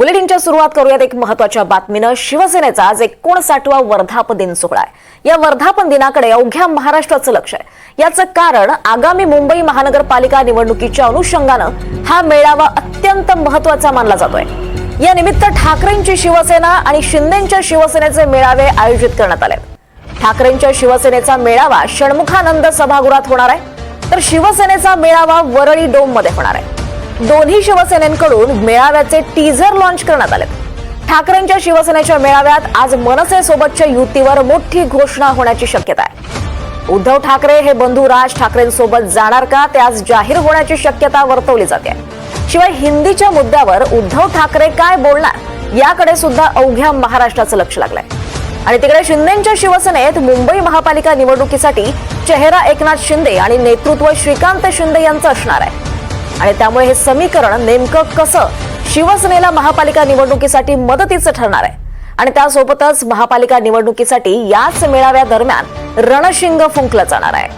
बुलेटिनच्या सुरुवात करूयात एक महत्त्वाच्या बातमीनं. शिवसेनेचा आज एकोणसाठवा वर्धापन दिन सोहळा आहे. या वर्धापन दिनाकडे अवघ्या महाराष्ट्राचं लक्ष आहे. याचं कारण आगामी मुंबई महानगरपालिका निवडणुकीच्या अनुषंगानं हा मेळावा अत्यंत महत्त्वाचा मानला जातोय. या निमित्त ठाकरेंची शिवसेना आणि शिंदेच्या शिवसेनेचे मेळावे आयोजित करण्यात आले ठाकरेंच्या शिवसेनेचा मेळावा षण्मुखानंद सभागृहात होणार आहे. तर शिवसेनेचा मेळावा वरळी डोममध्ये होणार आहे. दोन्ही शिवसेनेकडून मेळाव्याचे टीझर लॉन्च करण्यात आले ठाकरेंच्या शिवसेनेच्या मेळाव्यात आज मनसेसोबतच्या युतीवर मोठी घोषणा होण्याची शक्यता आहे. उद्धव ठाकरे हे बंधू राज ठाकरेंसोबत जाणार का ते आज जाहीर होण्याची शक्यता वर्तवली जाते. शिवाय हिंदीच्या मुद्द्यावर उद्धव ठाकरे काय बोलणार याकडे सुद्धा अवघ्या महाराष्ट्राचं लक्ष लागलंय. आणि तिकडे शिंदेच्या शिवसेनेत मुंबई महापालिका निवडणुकीसाठी चेहरा एकनाथ शिंदे आणि नेतृत्व श्रीकांत शिंदे यांचं असणार आहे. आणि त्यामुळे हे समीकरण नेमकं कसं शिवसेनेला महापालिका निवडणुकीसाठी मदतीचं ठरणार आहे? आणि त्यासोबतच महापालिका निवडणुकीसाठी याच मेळाव्या दरम्यान रणशिंग फुंकलं जाणार आहे.